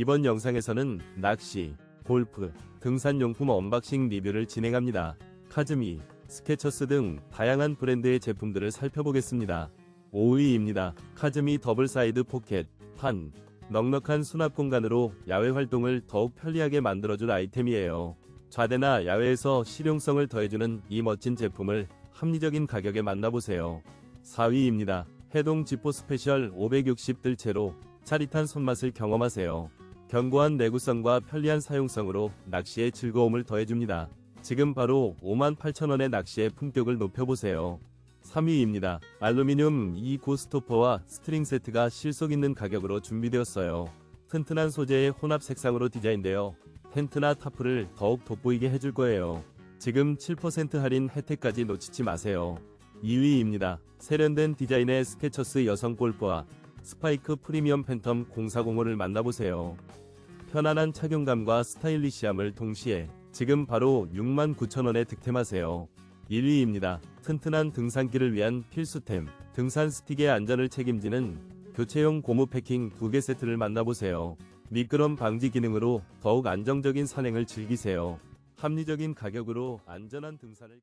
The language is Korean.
이번 영상에서는 낚시, 골프, 등산용품 언박싱 리뷰를 진행합니다. 카즈미, 스케쳐스 등 다양한 브랜드의 제품들을 살펴보겠습니다. 5위입니다. 카즈미 더블 사이드 포켓, 판. 넉넉한 수납 공간으로 야외 활동을 더욱 편리하게 만들어줄 아이템이에요. 좌대나 야외에서 실용성을 더해주는 이 멋진 제품을 합리적인 가격에 만나보세요. 4위입니다. 해동 지포 스페셜 560 뜰채로 짜릿한 손맛을 경험하세요. 견고한 내구성과 편리한 사용성으로 낚시의 즐거움을 더해줍니다. 지금 바로 58,000원의 낚시의 품격을 높여보세요. 3위입니다. 알루미늄 2고 스토퍼와 스트링 세트가 실속 있는 가격으로 준비되었어요. 튼튼한 소재의 혼합 색상으로 디자인되어 텐트나 타프를 더욱 돋보이게 해줄 거예요. 지금 7% 할인 혜택까지 놓치지 마세요. 2위입니다. 세련된 디자인의 스케쳐스 여성 골프와 스파이크 프리미엄 팬텀 0405를 만나보세요. 편안한 착용감과 스타일리시함을 동시에 지금 바로 69,000원에 득템하세요. 1위입니다. 튼튼한 등산길을 위한 필수템, 등산 스틱의 안전을 책임지는 교체용 고무 패킹 2개 세트를 만나보세요. 미끄럼 방지 기능으로 더욱 안정적인 산행을 즐기세요. 합리적인 가격으로 안전한 등산을